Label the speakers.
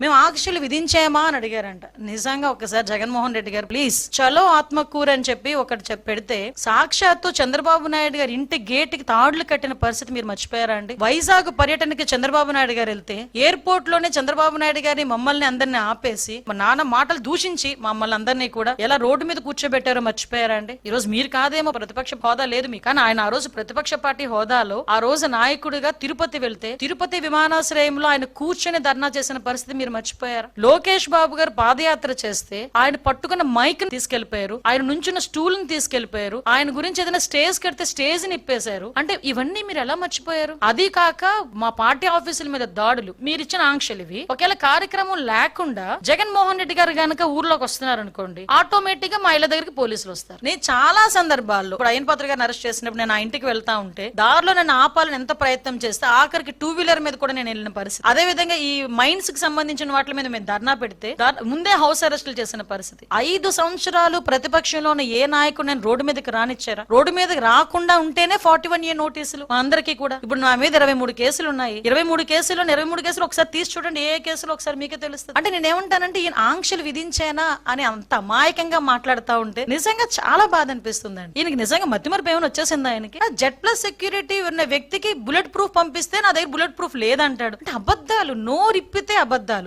Speaker 1: మేము ఆంక్షలు విధించామా అని అడిగారంట. నిజంగా ఒకసారి జగన్మోహన్ రెడ్డి గారు ప్లీజ్ చలో ఆత్మకూరు అని చెప్పి ఒకటి పెడితే సాక్షాత్తు చంద్రబాబు నాయుడు గారి ఇంటి గేట్కి తాడులు కట్టిన పరిస్థితి మీరు మర్చిపోయారా అండి? వైజాగ్ పర్యటనకి చంద్రబాబు నాయుడు గారు వెళ్తే ఎయిర్పోర్ట్లోనే చంద్రబాబు నాయుడు గారిని మమ్మల్ని అందరిని ఆపేసి మా నాన్న మాటలు దూషించి మమ్మల్ని అందరినీ కూడా ఎలా రోడ్డు మీద కూర్చోబెట్టారో మర్చిపోయారా అండి? ఈ రోజు మీరు కాదేమో ప్రతిపక్ష హోదా లేదు మీకు కానీ ఆయన ఆ రోజు ప్రతిపక్ష పార్టీ హోదాలో ఆ రోజు నాయకుడిగా తిరుపతి వెళ్తే తిరుపతి విమానాశ్రయంలో ఆయన కూర్చొని ధర్నా చేసిన పరిస్థితి మీరు మర్చిపోయారు? లోకేష్ బాబు గారు పాదయాత్ర చేస్తే ఆయన పట్టుకున్న మైక్ని తీసుకెళ్ళిపోయారు ఆయన నుంచున్న స్టూల్ని తీసుకెళ్ళిపోయారు ఆయన గురించి ఏదైనా స్టేజ్ కడితే స్టేజ్ని ఇప్పేశారు. అంటే ఇవన్నీ మీరు ఎలా మర్చిపోయారు? అది కాక మా పార్టీ ఆఫీసుల మీద దాడులు. మీరు ఇచ్చిన ఆంక్షలు ఇవి. ఒకవేళ కార్యక్రమం లేకుండా జగన్మోహన్ రెడ్డి గారు గనక ఊర్లోకి వస్తున్నారు అనుకోండి ఆటోమేటిక్గా మా ఇళ్ళ దగ్గరికి పోలీసులు వస్తారు. నేను చాలా సందర్భాల్లో ఇప్పుడు అయ్యన్ పాత్ర గారిని అరెస్ట్ చేసినప్పుడు నేను ఆ ఇంటికి వెళ్తా ఉంటే దారిలో నన్ను ఆపాలని ఎంత ప్రయత్నం చేస్తే ఆఖరికి టూ వీలర్ మీద కూడా నేను వెళ్ళిన పరిస్థితి. అదే విధంగా ఈ మైన్స్కి సంబంధించిన వాటి మీద మేము ధర్నా పెడితే ముందే హౌస్ అరెస్టులు చేసిన పరిస్థితి. ఐదు సంవత్సరాలు ప్రతిపక్షంలో ఉన్న ఏ నాయకుడు నేను రోడ్డు మీదకి రానిచ్చారా? రోడ్డు మీదకి రాకుండా ఉంటేనే ఫార్టీ వన్ ఏ నోటీసులు. మా అందరికీ కూడా. ఇప్పుడు నా మీద ఇరవై మూడు కేసులు ఉన్నాయి. ఇరవై మూడు కేసులు ఇరవై మూడు కేసులు ఒకసారి తీసి చూడండి. ఏ కేసులు ఒకసారి మీకే తెలుస్తుంది? అంటే నేను ఏమంటానంటే ఈయన ఆంక్షలు విధించానా అని అంత అమాయకంగా మాట్లాడుతా ఉంటే నిజంగా చాలా బాధ అనిపిస్తుందండి. ఈయనకి నిజంగా మతిమరపు ఏమైనా వచ్చేసింది ఆయనకి? జెట్ ప్లస్ సెక్యూరిటీ ఉన్న వ్యక్తికి బుల్లెట్ ప్రూఫ్ పంపిస్తే నా దగ్గర బుల్లెట్ ప్రూఫ్ లేదంటాడు. అంటే అబద్ధాలు నోరిప్పితే అబద్ధాలు.